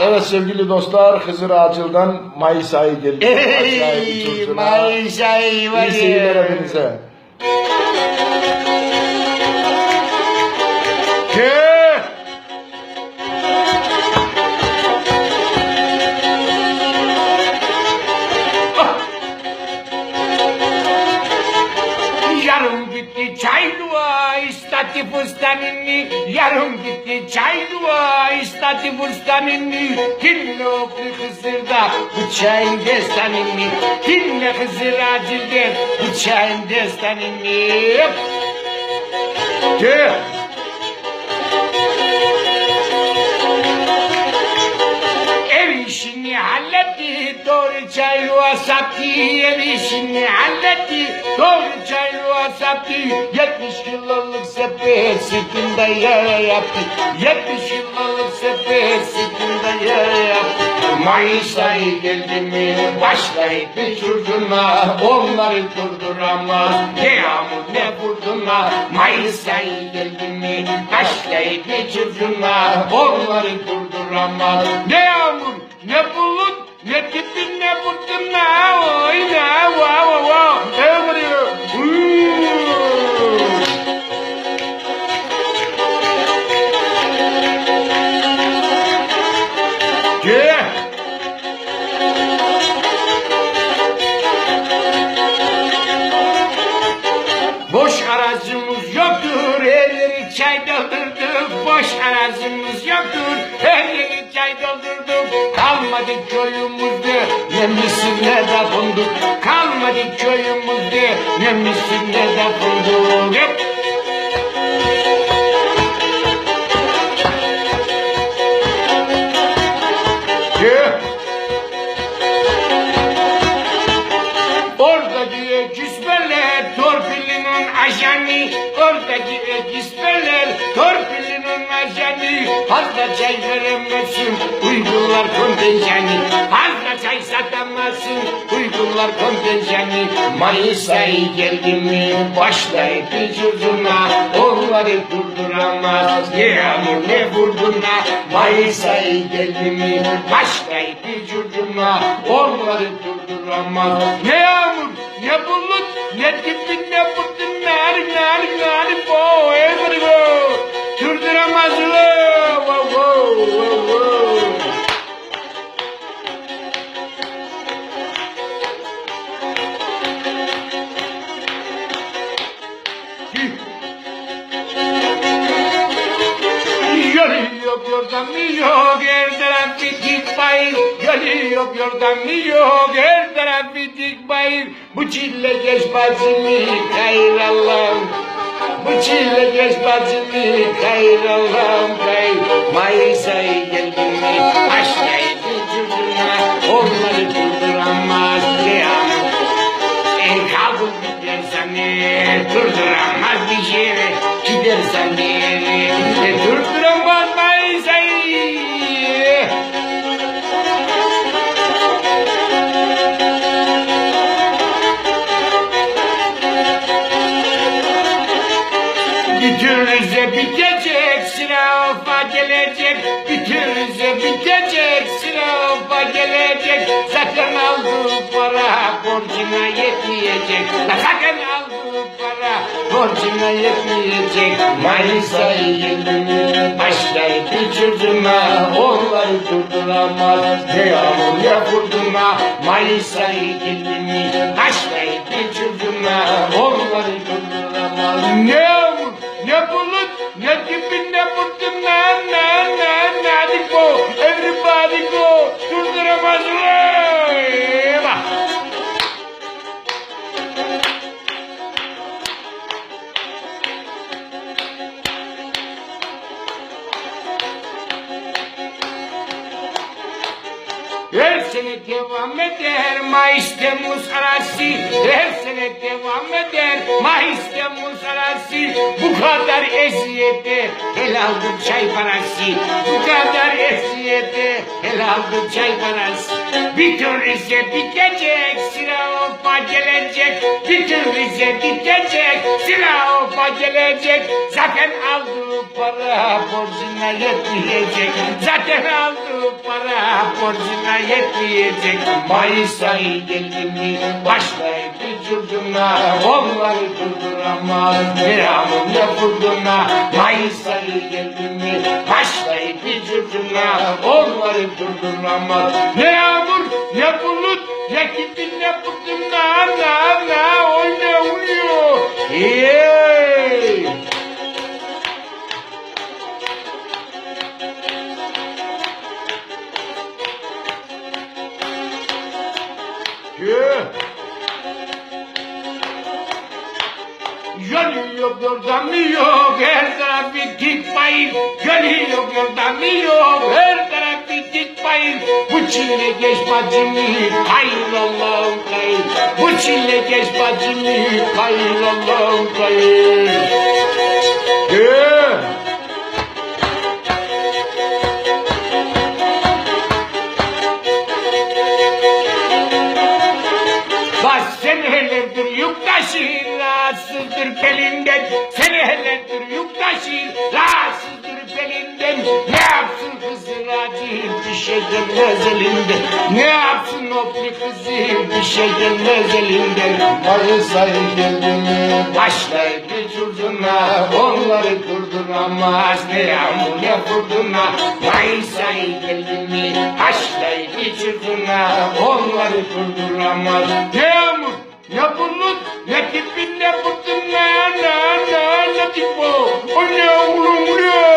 Evet sevgili dostlar Hızır Acıl'dan Mayıs ayı geldi. Mayıs ayı çocuğuna. Mayıs ayı var İyi seyirler hepinize. Tüh! Fıstanini Yarım gitti çayluğa istati fıstanini Dinle oklu Hızır'da bu çayın destanini Dinle Hızır acilde bu çayın destanini Tüh! İşini halletti, doğru çaylığa sattı. Ev işini halletti, doğru sattı. Yetmiş kiloluk sepet sırtında yara yaptı. Yetmiş kiloluk sepet sırtında yara yaptı. Mayıs ayı geldi mi başlayıp bir çocuğuna onları durduramaz. Ne yağmur ne fırtına Mayıs ayı geldi mi başlayıp bir çocuğuna onları durduramaz. Ne yağmur ne bulut ne doldurduk. Kalmadı köyümüzde, ne misin ne de fındık. Kalmadı köyümüzde, ne misin ne de fındık. Çay veremezsin uygular kontenjanı. Çay satamazsın uygular kontenjanı. Mayıs ayı geldi mi başlayıp vücuduna Onları durduramaz ne yağmur ne fırtına Mayıs ayı geldi mi başlayıp vücuduna Onları durduramaz. Ne yağmur Yolu yok her taraf yok yordamı yok. Her taraf Bu çile geç bacımı kayır Allah'ım. Bu çile geç bacımı kayır Allah'ım kayır. Mayıs ayı geldi Bir türlüze bitecek sırafa gelecek. Bir türlüze bitecek sırafa gelecek. Zaten aldığı para borcuna yetmeyecek. Zaten aldığı para borcuna yetmeyecek. Mayıs ayı geldi mi başlayıp vücuduna Onları durduramaz. Ne yağmur ne fırtına. Mayıs ayı geldi mi başlayıp vücuduna sene devam eder Mayıs Temmuz arası. Her sene devam eder Mayıs Temmuz arası. Bu kadar eziyete El aldım çay parası. Bu kadar eziyete El aldım çay parası. Bir tür Rize bitecek Sıra opa gelecek. Bir tür Rize bitecek Sıra gelecek. Zaten aldığı para borcuna yetmeyecek. Zaten aldığı para borcuna yetmeyecek. Mayıs ayı geldi mi başlayıp vücuduna Onları durduramaz. Yağmur ne fırtına Mayıs ayı geldi mi başlayıp vücuduna Onları durduramaz. Ne yağmur ne bulut ne gibi ne fırtına Na na Yordam yok her tarafı dik bayır Yolu yok yordam yok her tarafı dik bayır Bu çile geç bacımı hayır Allah'ım hayır Bu çile geç bacımı hayır Allah'ım hayır senelerdir yük taşır, rahatsızdır belinden. Senelerdir yük taşır, rahatsızdır belinden. Ne yapsın kızın acı, bir şey gelmez elinden. Ne yapsın o bir kızı, bir şey gelmez elinden. Mayıs ayı geldi mi? Başlayıp vücuduna, onları durduramaz. Ne yağmur ne fırtına, Mayıs ayı geldi mi? Başlayıp vücuduna, onları durduramaz. Ne yağmur, يا بنوت يا كبنا بطنا انا انا انا تبو قلنا ولولا